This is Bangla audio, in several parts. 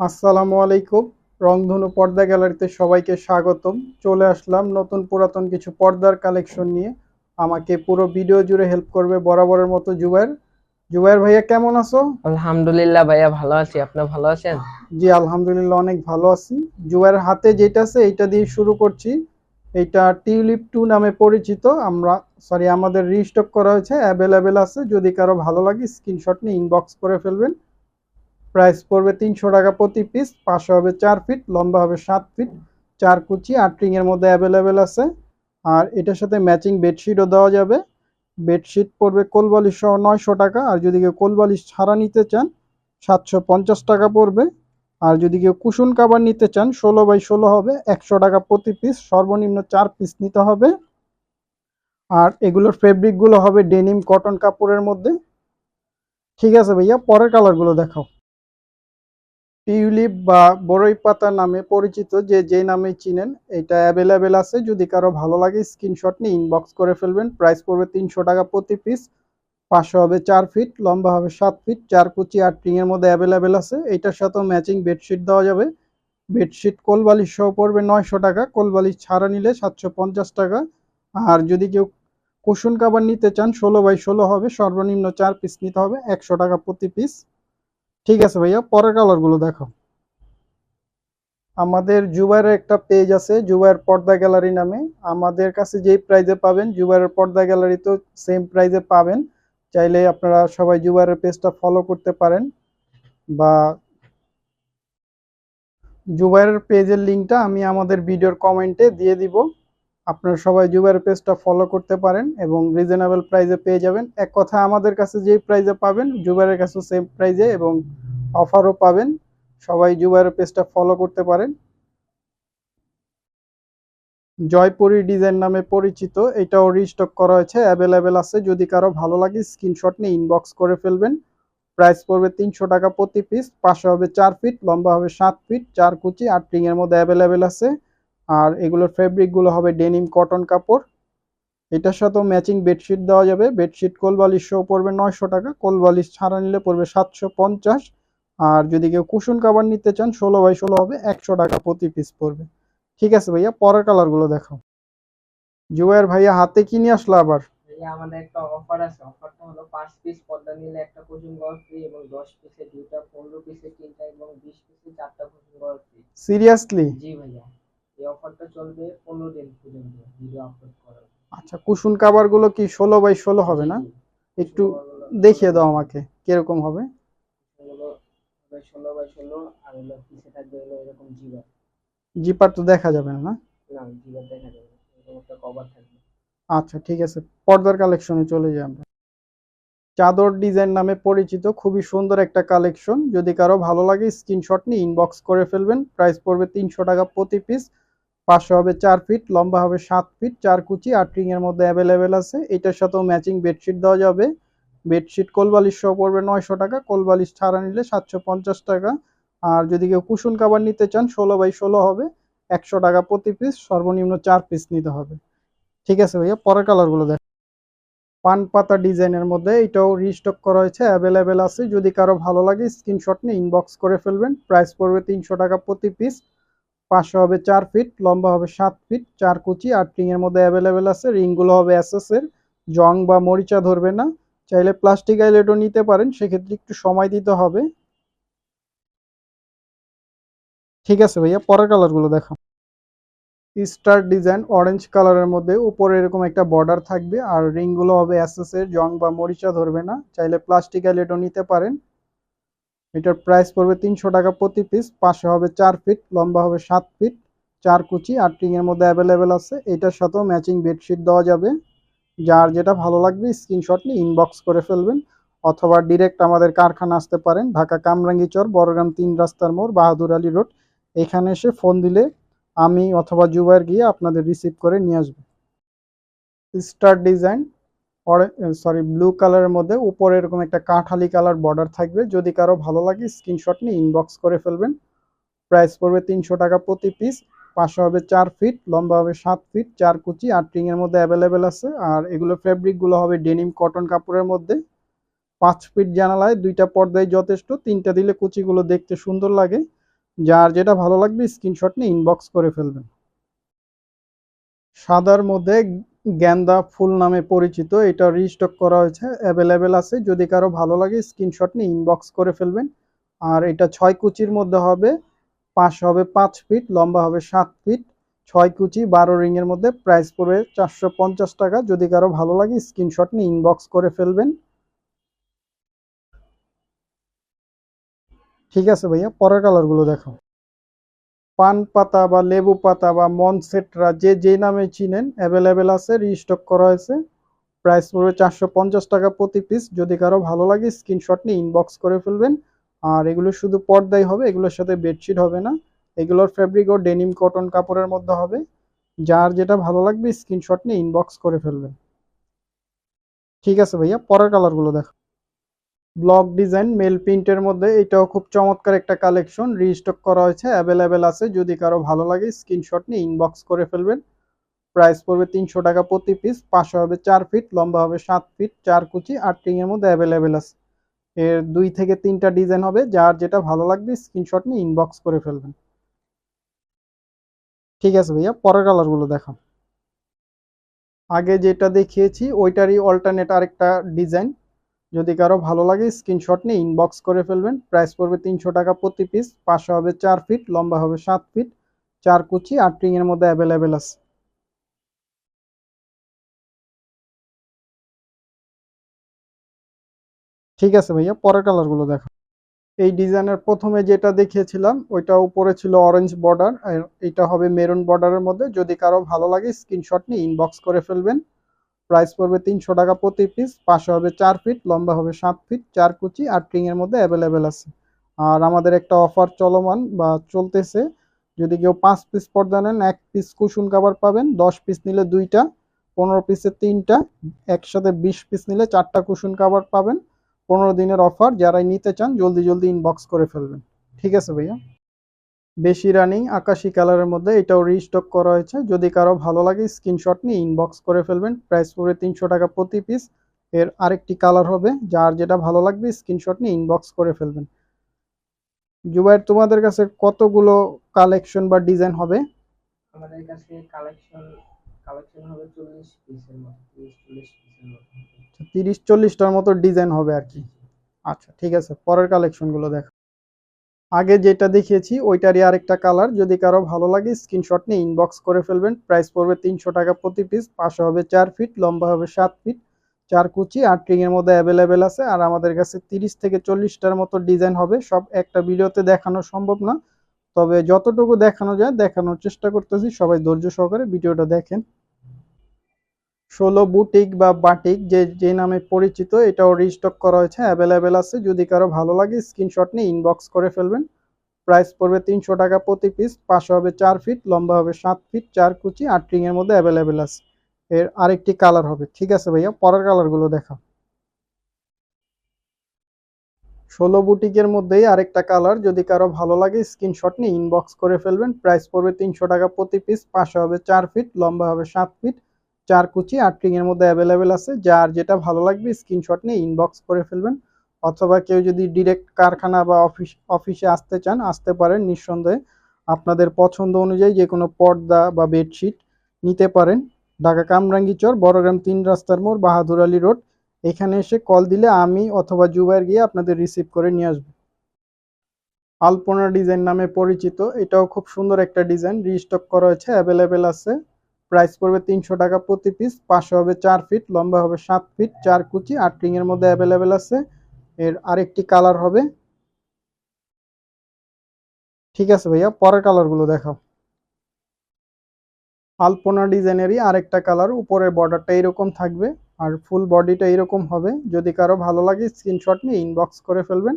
আসসালামু আলাইকুম। রংধনু পর্দা গ্যালারিতে সবাইকে স্বাগতম। চলে আসলাম নতুন পুরাতন কিছু পর্দার কালেকশন নিয়ে। আমাকে পুরো ভিডিও জুড়ে হেল্প করবে বরাবরের মতো জুবাইর জুবাইর ভাইয়া কেমন আছো? আলহামদুলিল্লাহ ভাইয়া ভালো আছি। আপনি ভালো আছেন? জি আলহামদুলিল্লাহ অনেক ভালো আছি। জুবাইর হাতে যেটা আছে এইটা দিয়ে শুরু করছি। এইটা টিউলিপ টু নামে পরিচিত। আমরা সরি আমাদের রিস্টক করা হয়েছে। অ্যাভেলেবেল আছে। যদি কারও ভালো লাগে স্ক্রিনশট নিয়ে ইনবক্স করে ফেলবেন। প্রাইস পড়বে তিনশো টাকা প্রতি পিস পাশে হবে চার ফিট লম্বা হবে সাত ফিট চার কুচি আট রিংয়ের মধ্যে অ্যাভেলেবেল আছে। আর এটার সাথে ম্যাচিং বেডশিটও দেওয়া যাবে। বেডশিট পড়বে কোলবালিশ সহ নয়শো টাকা, আর যদি কেউ কোলবালিশ ছাড়া নিতে চান, সাতশো পঞ্চাশ টাকা পড়বে। আর যদি কেউ কুশন কাবার নিতে চান, ষোলো বাই ষোলো হবে, একশো টাকা প্রতি পিস সর্বনিম্ন চার পিস নিতে হবে। আর এগুলোর ফেব্রিকগুলো হবে ডেনিম কটন কাপড়ের মধ্যে। ঠিক আছে ভাইয়া, পরের কালারগুলো দেখাও। টিউলিপ বা বড়ই পাতা নামে পরিচিত যে যে নামে চিনেন, এটা অ্যাভেলেবেল আছে। যদি কারও ভালো লাগে স্ক্রিনশট নিয়ে ইনবক্স করে ফেলবেন। প্রাইস পড়বে তিনশো টাকা প্রতি পিস পাশে হবে চার ফিট লম্বা হবে সাত ফিট চার কুচি আট রিংয়ের মধ্যে অ্যাভেলেবেল আছে। এটার সাথেও ম্যাচিং বেডশিট দেওয়া যাবে। বেডশিট কোলবালিশ সহ পড়বে নয়শো টাকা। কোলবালিশ ছাড়া নিলে সাতশো পঞ্চাশ টাকা। আর যদি কেউ কুশন কাবার নিতে চান, ষোলো বাই ষোলো হবে। সর্বনিম্ন চার পিস নিতে হবে। একশো টাকা প্রতি পিস ঠিক আছে ভাইয়া, পরের কালারগুলো দেখো। আমাদের জুবাইরের একটা পেজ আছে জুবাইর পর্দা গ্যালারি নামে। আমাদের কাছে যেই প্রাইজে পাবেন জুবাইরের পর্দা গ্যালারিতেও সেম প্রাইজে পাবেন। চাইলে আপনারা সবাই জুবাইয়ের পেজটা ফলো করতে পারেন বা জুবাইরের পেজের লিঙ্কটা আমি আমাদের ভিডিওর কমেন্টে দিয়ে দিব। আপনারা সবাই জুবাইরের পেজটা ফলো করতে পারেন এবং রিজনেবল প্রাইজে পেয়ে যাবেন। এক কথা, আমাদের কাছে যেই প্রাইজে পাবেন জুবাইরের কাছে সেম প্রাইজে এবং অফারও পাবেন। সবাই জুবাইরের পেজটা ফলো করতে পারেন। জয়পুরি ডিজাইন নামে পরিচিত, এটাও রিস্টক করা হয়েছে অ্যাভেলেবেল আছে। যদি কারও ভালো লাগে স্ক্রিনশট নিয়ে ইনবক্স করে ফেলবেন। প্রাইস পড়বে তিনশো টাকা প্রতি পিস পাশে হবে চার ফিট লম্বা হবে সাত ফিট চার কুচি, আট রিংয়ের মধ্যে অ্যাভেলেবেল আছে। আর এগুলোর ফেব্রিকগুলো হবে ডেনিম কটন কাপড়। এটার সাথেও ম্যাচিং বেডশিট দেওয়া যাবে। বেডশিট কোলবালিশ সহ পড়বে নয়শো টাকা। কোলবালিশ ছাড়া নিলে পড়বে সাতশো পঞ্চাশ। আর যদি কেউ কুশন কাবার নিতে চান ষোলো বাই ষোলো হবে একশো টাকা প্রতি পিস পড়বে। ঠিক আছে ভাইয়া পরের কালারগুলো দেখাও। জুবাইর ভাইয়া হাতে কি নিয়ে আসলো আবার? আমাদের একটা অফার আছে। অফারটা হলো পাঁচ পিস পর্দা নিলে একটা কুসুম গড় ফ্রি এবং দশ পিসে দুইটা পনেরো পিসে তিনটা এবং বিশ পিসে চারটা কুসুম গড় ফ্রি সিরিয়াসলি জি ভাইয়া। এই অফারটা চলবে পনেরো দিন পর্যন্ত ভিডিও আপলোড করার। আচ্ছা কুশন কাবারগুলো কি ষোলো বাই ষোলো হবে না? একটু দেখিয়ে দাও আমাকে কীরকম হবে? ষোলো বাই ষোলো আর হলো পিসে থাকবে হলো এরকম জিবার জিপার তো দেখা যাবে না না? জিবার দেখা যাবে এরকম একটা কভার থাকবে। আচ্ছা ঠিক আছে পর্দার কালেকশনে চলে যাই আমরা। চাদর ডিজাইন নামে পরিচিত খুবই সুন্দর একটা কালেকশন যদি কারও ভালো লাগে স্ক্রিনশট নিয়ে ইনবক্স করে ফেলবেন। প্রাইস পড়বে তিনশো টাকা প্রতি পিস পাশে হবে চার ফিট, লম্বা হবে সাত ফিট, চার কুচি আট এর মধ্যে অ্যাভেলেবেল আছে। এটার সাথেও ম্যাচিং বেডশিট দেওয়া যাবে। বেডশিট কোলবালিশ সহ পড়বে নয়শো টাকা কোলবালিশ ছাড়া নিলে সাতশো পঞ্চাশ টাকা। আর যদি কেউ কুশন কাবার নিতে চান, ষোলো বাই ষোলো হবে, একশো টাকা প্রতি পিস সর্বনিম্ন চার পিস নিতে হবে। ঠিক আছে ভাইয়া, পরের কালারগুলো দেখ। পান পাতা ডিজাইনের মধ্যে এটাও রিস্টক করা হয়েছে অ্যাভেলেবেল আছে। যদি কারও ভালো লাগে স্ক্রিনশট নিয়ে ইনবক্স করে ফেলবেন। প্রাইস পড়বে তিনশো টাকা প্রতি পিস পাশে হবে চার ফিট, লম্বা হবে সাত ফিট, চার কুচি রিংয়ের মধ্যে অ্যাভেলেবেল আছে রিংগুলো হবে এসএসের জং বা মরিচা ধরবে না। চাইলে প্লাস্টিক আইলেটও নিতে পারেন, সেক্ষেত্রে একটু সময় দিতে হবে। ঠিক আছে ভাইয়া, পরের কালারগুলো দেখো স্টার ডিজাইন অরেঞ্জ কালারের মধ্যে উপরে এরকম একটা বর্ডার থাকবে, আর রিংগুলো হবে এসএসের জং বা মরিচা ধরবে না। চাইলে প্লাস্টিক আইলেটও নিতে পারেন। এটার প্রাইস পড়বে তিনশো টাকা প্রতি পিস পাশে হবে চার ফিট লম্বা হবে সাত ফিট চার কুচি আট রিংয়ের মধ্যে অ্যাভেলেবেল আছে। এটার সাথেও ম্যাচিং বেডশিট দেওয়া যাবে। যার যেটা ভালো লাগবে স্ক্রিনশট নিয়ে ইনবক্স করে ফেলবেন, অথবা ডিরেক্ট আমাদের কারখানা আসতে পারেন, ঢাকা কামরাঙ্গীচর বড়গ্রাম তিন রাস্তার মোড়, বাহাদুর আলী রোড। এখানে এসে ফোন দিলে আমি অথবা জুবাইর গিয়ে আপনাদের রিসিভ করে নিয়ে আসব। স্টার ডিজাইন সরি ব্লু কালারের মধ্যে উপরে এরকম একটা কাঠালি কালার বর্ডার থাকবে। যদি কারও ভালো লাগে স্ক্রিনশট নিয়ে ইনবক্স করে ফেলবেন। প্রাইস পড়বে তিনশো টাকা প্রতি পিস পাশে হবে চার ফিট লম্বা হবে সাত ফিট চার কুচি, আট রিংয়ের মধ্যে অ্যাভেলেবেল আছে। আর এগুলো ফেব্রিকগুলো হবে ডেনিম কটন কাপড়ের মধ্যে। পাঁচ ফিট জানালায় দুইটা পর্দায় যথেষ্ট। তিনটা দিলে কুচিগুলো দেখতে সুন্দর লাগে। যার যেটা ভালো লাগবে স্ক্রিনশট নিয়ে ইনবক্স করে ফেলবেন। সাদার মধ্যে গ্যান্দা ফুল নামে পরিচিত, এটা রিস্টক করা হয়েছে অ্যাভেলেবেল আছে। যদি কারও ভালো লাগে স্ক্রিনশট নিয়ে ইনবক্স করে ফেলবেন। আর এটা ছয় কুচির মধ্যে হবে পাশ হবে পাঁচ ফিট লম্বা হবে সাত ফিট ছয় কুচি বারো রিংয়ের মধ্যে প্রাইস পড়বে চারশো পঞ্চাশ টাকা। যদি কারও ভালো লাগে স্ক্রিনশট নিয়ে ইনবক্স করে ফেলবেন। ঠিক আছে ভাইয়া, পরের কালারগুলো দেখো পান পাতা বা লেবু পাতা বা মনসেটরা যে যে নামে চিনেন অ্যাভেলেবেল আছে রিস্টক করা হয়েছে। প্রাইস পড়বে চারশো পঞ্চাশ টাকা প্রতি পিস যদি কারও ভালো লাগে স্ক্রিনশট নিয়ে ইনবক্স করে ফেলবেন। আর এগুলো শুধু পর্দাই হবে, এগুলোর সাথে বেডশিট হবে না। এগুলোর ফ্যাব্রিক ও ডেনিম কটন কাপড়ের মধ্যে হবে। যার যেটা ভালো লাগবে স্ক্রিনশট নিয়ে ইনবক্স করে ফেলবেন। ঠিক আছে ভাইয়া, পরের কালারগুলো দেখো। ব্লক ডিজাইন, মেল প্রিন্টের মধ্যে। এটাও খুব চমৎকার একটা কালেকশন। রিস্টক করা হয়েছে, অ্যাভেলেবেল আছে। যদি কারও ভালো লাগে, স্ক্রিনশট নিয়ে ইনবক্স করে ফেলবেন। প্রাইস পড়বে তিনশো টাকা প্রতি পিস পাশে হবে চার ফিট লম্বা হবে সাত ফিট চার কুচি আট এর মধ্যে অ্যাভেলেবেল আছে। এর দুই থেকে তিনটা ডিজাইন হবে। যার যেটা ভালো লাগবে, স্ক্রিনশট নিয়ে ইনবক্স করে ফেলবেন। ঠিক আছে ভাইয়া, পরের কালারগুলো দেখো আগে যেটা দেখিয়েছি, ওইটারই অল্টারনেট আরেকটা ডিজাইন। যদি কারও ভালো লাগে স্ক্রিনশট নিয়ে ইনবক্স করে ফেলবেন। প্রাইস পড়বে তিনশো টাকা প্রতি পিস পাশে হবে চার ফিট লম্বা হবে সাত ফিট চার কুচি আট এর মধ্যে অ্যাভেলেবেল আছে। ঠিক আছে ভাইয়া, পরের কালারগুলো দেখো। এই ডিজাইনের প্রথমে যেটা দেখিয়েছিলাম, ওইটা উপরে ছিল অরেঞ্জ বর্ডার আর এটা হবে মেরুন বর্ডারের মধ্যে। যদি কারও ভালো লাগে স্ক্রিনশট নিয়ে ইনবক্স করে ফেলবেন। প্রাইস পড়বে তিনশো টাকা প্রতি পিস পাশে হবে চার ফিট লম্বা হবে সাত ফিট চার কুচি আর এর মধ্যে অ্যাভেলেবেল আছে। আর আমাদের একটা অফার চলমান বা চলতেছে, যদি কেউ পাঁচ পিস পর্দা নেন, এক পিস কুশন কাভার পাবেন, দশ পিস নিলে দুইটা, পনেরো পিসে তিনটা, একসাথে বিশ পিস নিলে চারটা কুশন কাভার পাবেন। পনেরো দিনের অফার যারাই নিতে চান, জলদি জলদি ইনবক্স করে ফেলবেন। ঠিক আছে ভাইয়া? বেশি রানিং আকাশি কালারের মধ্যে এটাও রিস্টক করা হয়েছে। যদি কারও ভালো লাগে স্ক্রিনশট নিয়ে ইনবক্স করে ফেলবেন। প্রাইস পড়বে তিনশো টাকা প্রতি পিস এর আরেকটি কালার হবে যার যেটা ভালো লাগবে স্ক্রিনশট নিয়ে ইনবক্স করে ফেলবেন। জুবাইর তোমাদের কাছে কতগুলো কালেকশন বা ডিজাইন হবে? আমাদের কাছে কালেকশন কালেকশন হবে চল্লিশ পিসের মতো তিরিশ চল্লিশ পিসের মতো। তিরিশ চল্লিশটার মতো ডিজাইন হবে আর কি। আচ্ছা ঠিক আছে পরের কালেকশনগুলো দেখো আগে যেটা দেখিয়েছি, ওইটারই আরেকটা কালার যদি কারও ভালো লাগে স্ক্রিনশট নিয়ে ইনবক্স করে ফেলবেন। প্রাইস পড়বে তিনশো টাকা প্রতি পিস পাশে হবে চার ফিট লম্বা হবে সাত ফিট চার কুচি আট এর মধ্যে অ্যাভেলেবেল আছে। আর আমাদের কাছে তিরিশ থেকে চল্লিশটার মতো ডিজাইন হবে। সব একটা ভিডিওতে দেখানো সম্ভব না। তবে যতটুকু দেখানো যায়, দেখানোর চেষ্টা করতেছি। সবাই ধৈর্য সহকারে ভিডিওটা দেখেন। ষোলো বুটিক বা বাটিক যে যে নামে পরিচিত, এটাও রিস্টক করা হয়েছে অ্যাভেলেবেল আছে। যদি কারও ভালো লাগে স্ক্রিনশট নিয়ে ইনবক্স করে ফেলবেন। প্রাইস পড়বে তিনশো টাকা প্রতি পিস পাশে হবে চার ফিট লম্বা হবে সাত ফিট চার কুচি, আট এর মধ্যে অ্যাভেলেবেল আছে। এর আরেকটি কালার হবে। ঠিক আছে ভাইয়া, পরের কালারগুলো দেখা ষোলো বুটিকের মধ্যেই আরেকটা কালার যদি কারও ভালো লাগে স্ক্রিনশট নিয়ে ইনবক্স করে ফেলবেন। প্রাইস পড়বে তিনশো টাকা প্রতি পিস পাশে হবে চার ফিট লম্বা হবে সাত ফিট চার কুচি আট এর মধ্যে অ্যাভেলেবেল আছে। যার যেটা ভালো লাগবে স্ক্রিনশট নিয়ে ইনবক্স করে ফেলবেন। অথবা কেউ যদি ডিরেক্ট কারখানা বা অফিস অফিসে আসতে চান, আসতে পারেন নিঃসন্দেহে। আপনাদের পছন্দ অনুযায়ী যে কোনো পর্দা বা বেডশিট নিতে পারেন। ঢাকা কামরাঙ্গীচর বড়গ্রাম তিন রাস্তার মোড়, বাহাদুর আলী রোড। এখানে এসে কল দিলে আমি অথবা জুবাইর গিয়ে আপনাদের রিসিভ করে নিয়ে আসব। আলপনা ডিজাইন নামে পরিচিত। এটাও খুব সুন্দর একটা ডিজাইন রিস্টক করা হয়েছে অ্যাভেলেবেল আছে। প্রাইস পড়বে তিনশো টাকা প্রতি পিস পাশে হবে চার ফিট লম্বা হবে সাত ফিট চার কুচি আট এর মধ্যে অ্যাভেলেবেল আছে। এর আরেকটি কালার হবে। ঠিক আছে ভাইয়া, পরের কালারগুলো দেখাও। আলপনা ডিজাইনেরই আরেকটা কালার উপরের বর্ডারটা এরকম থাকবে, আর ফুল বডিটা এরকম হবে। যদি কারও ভালো লাগে স্ক্রিনশট নিয়ে ইনবক্স করে ফেলবেন।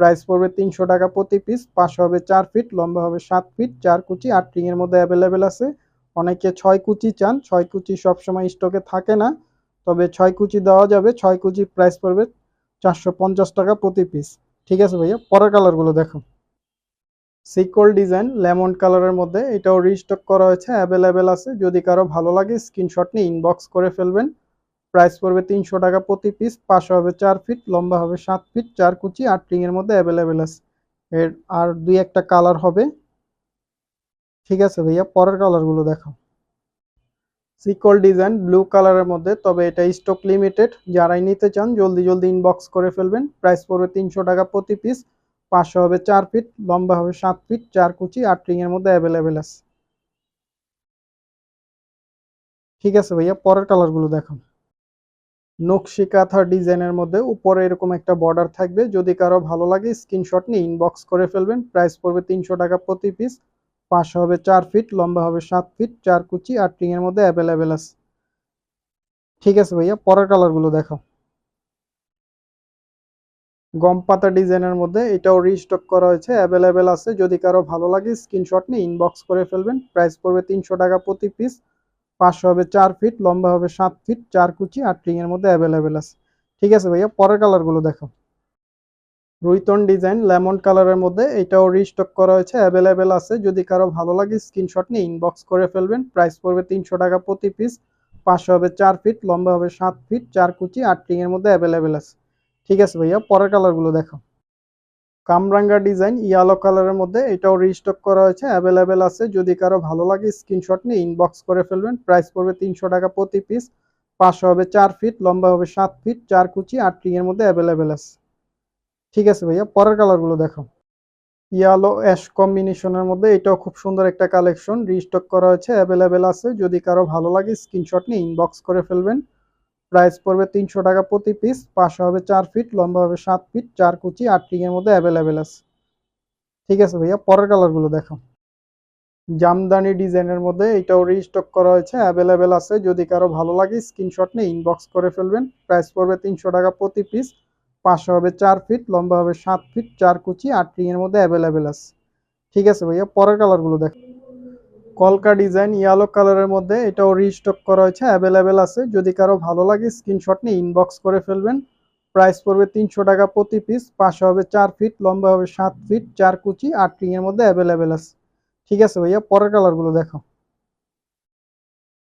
প্রাইস পড়বে তিনশো টাকা প্রতি পিস পাশে হবে চার ফিট লম্বা হবে সাত ফিট চার কুচি আট এর মধ্যে অ্যাভেলেবেল আছে। অনেকে ছয় কুচি চান, ছয় কুচি সবসময় স্টকে থাকে না, তবে ছয় কুচি দেওয়া যাবে, ছয় কুচি প্রাইস পড়বে চারশো পঞ্চাশ টাকা প্রতি পিস ঠিক আছে ভাইয়া, পরের কালারগুলো দেখো। সিকল ডিজাইন লেমন কালারের মধ্যে এটাও রিস্টক করা হয়েছে অ্যাভেলেবেল আছে। যদি কারও ভালো লাগে স্ক্রিনশট নিয়ে ইনবক্স করে ফেলবেন। প্রাইস পড়বে তিনশো টাকা প্রতি পিস পাশে হবে চার ফিট লম্বা হবে সাত ফিট চার কুচি, আট এর মধ্যে অ্যাভেলেবেল আছে। এর আর দুই একটা কালার হবে। ঠিক আছে ভাইয়া, পরের কালারগুলো দেখো সিকল ডিজাইন ব্লু কালারের মধ্যে, তবে এটা স্টক লিমিটেড যারাই নিতে চান, জলদি জলদি ইনবক্স করে ফেলবেন। প্রাইস পড়বে তিনশো টাকা প্রতি পিস পাঁচশো হবে চার ফিট লম্বা হবে সাত ফিট চার কুচি, আট রিং এর মধ্যে অ্যাভেলেবেল আছে। ঠিক আছে ভাইয়া, পরের কালারগুলো দেখো নকশি কাঁথা ডিজাইনের মধ্যে উপরে এরকম একটা বর্ডার থাকবে। যদি কারও ভালো লাগে স্ক্রিনশট নিয়ে ইনবক্স করে ফেলবেন। প্রাইস পড়বে তিনশো টাকা প্রতি পিস পাঁচশো হবে চার ফিট লম্বা হবে সাত ফিট চার কুচি আট রিং এর মধ্যে অ্যাভেলেবেল আছে। ঠিক আছে ভাইয়া, পরের কালারগুলো দেখো গম পাতা ডিজাইনের মধ্যে এটাও রিস্টক করা হয়েছে অ্যাভেলেবেল আছে। যদি কারও ভালো লাগে স্ক্রিনশট নিয়ে ইনবক্স করে ফেলবেন। প্রাইস পড়বে তিনশো টাকা প্রতি পিস পাঁচশো হবে চার ফিট লম্বা হবে সাত ফিট চার কুচি আট রিং এর মধ্যে অ্যাভেলেবেল আছে। ঠিক আছে ভাইয়া, পরের কালারগুলো দেখো রুইতন ডিজাইন, লেমন কালারের মধ্যে। এটাও রিস্টক করা হয়েছে অ্যাভেলেবেল আছে। যদি কারও ভালো লাগে স্ক্রিনশট নিয়ে ইনবক্স করে ফেলবেন। প্রাইস পড়বে তিনশো টাকা প্রতি পিস পাঁচশো হবে চার ফিট লম্বা হবে সাত ফিট চার কুচি, আট রিং এর মধ্যে অ্যাভেলেবেল আছে। ঠিক আছে ভাইয়া, পরের কালারগুলো দেখো কামরাঙ্গা ডিজাইন ইয়েলো কালারের মধ্যে। এটাও রিস্টক করা হয়েছে অ্যাভেলেবেল আছে। যদি কারও ভালো লাগে স্ক্রিনশট নিয়ে ইনবক্স করে ফেলবেন। প্রাইস পড়বে তিনশো টাকা প্রতি পিস পাঁচশো হবে চার ফিট লম্বা হবে সাত ফিট চার কুচি, আট রিং এর মধ্যে অ্যাভেলেবেল আছে। ঠিক আছে ভাইয়া, পরের কালারগুলো দেখো। ইয়ালো অ্যাশ কম্বিনেশনের মধ্যে এটাও খুব সুন্দর একটা কালেকশন রিস্টক করা হয়েছে অ্যাভেলেবেল আছে। যদি কারও ভালো লাগে স্ক্রিনশট নিয়ে ইনবক্স করে ফেলবেন। প্রাইস পড়বে তিনশো টাকা প্রতি পিস পাঁচশো হবে চার ফিট লম্বা হবে সাত ফিট চার কুচি, আট রিং এর মধ্যে অ্যাভেলেবেল আছে। ঠিক আছে ভাইয়া, পরের কালারগুলো দেখো। জামদানি ডিজাইনের মধ্যে এটাও রিস্টক করা হয়েছে অ্যাভেলেবেল আছে। যদি কারও ভালো লাগে স্ক্রিনশট নিয়ে ইনবক্স করে ফেলবেন। প্রাইস পড়বে তিনশো টাকা প্রতি পিস পাঁচশো হবে চার ফিট লম্বা হবে সাত ফিট চার কুচি, আট এর মধ্যে অ্যাভেলেবেল আছে। ঠিক আছে ভাইয়া, পরের কালারগুলো দেখো। কলকা ডিজাইন ইয়েলো কালারের মধ্যে এটাও রিস্টক করা হয়েছে অ্যাভেলেবেল আছে। যদি কারও ভালো লাগে স্ক্রিনশট নিয়ে ইনবক্স করে ফেলবেন। প্রাইস পড়বে তিনশো টাকা প্রতি পিস পাশে হবে চার ফিট লম্বা হবে সাত ফিট চার কুচি, আট এর মধ্যে অ্যাভেলেবেল আছে। ঠিক আছে ভাইয়া, পরের কালারগুলো দেখো।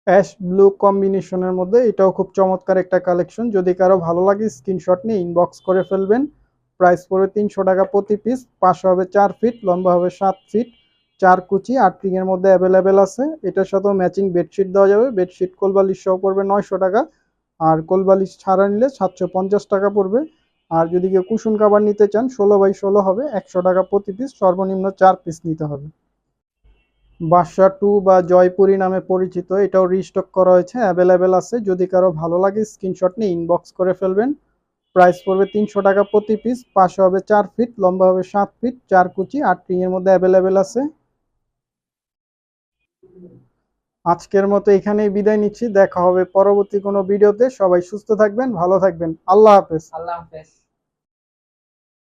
অ্যাশ ব্লু কম্বিনেশনের মধ্যে, এটাও খুব চমৎকার একটা কালেকশন। যদি কারও ভালো লাগে, স্ক্রিনশট নিয়ে ইনবক্স করে ফেলবেন। প্রাইস পড়বে তিনশো টাকা প্রতি পিস পাঁচশো হবে চার ফিট লম্বা হবে সাত ফিট চার কুচি, আট মধ্যে অ্যাভেলেবেল আছে। এটার সাথেও ম্যাচিং বেডশিট দেওয়া যাবে। বেডশিট কোলবালিশ সহ পড়বে নয়শো টাকা। আর কোলবালিশ ছাড়া নিলে সাতশো পঞ্চাশ টাকা পড়বে। আর যদি কেউ কুশন কাবার নিতে চান, ষোলো বাই ষোলো হবে, একশো টাকা প্রতি পিস সর্বনিম্ন চার পিস নিতে হবে। বাদশা টু বা জয়পুরি নামে পরিচিত, এটাও রিস্টক করা হয়েছে অ্যাভেলেবেল আছে। যদি কারও ভালো লাগে স্ক্রিনশট নিয়ে ইনবক্স করে ফেলবেন। প্রাইস পড়বে তিনশো টাকা প্রতি পিস পাশে হবে চার ফিট লম্বা হবে সাত ফিট চার কুচি, আট এর মধ্যে অ্যাভেলেবেল আছে। আজকের মতো এখানেই বিদায় নিচ্ছি, দেখা হবে পরবর্তী কোনো ভিডিওতে সবাই সুস্থ থাকবেন, ভালো থাকবেন। আল্লাহ হাফেজ। আল্লাহ হাফেজ।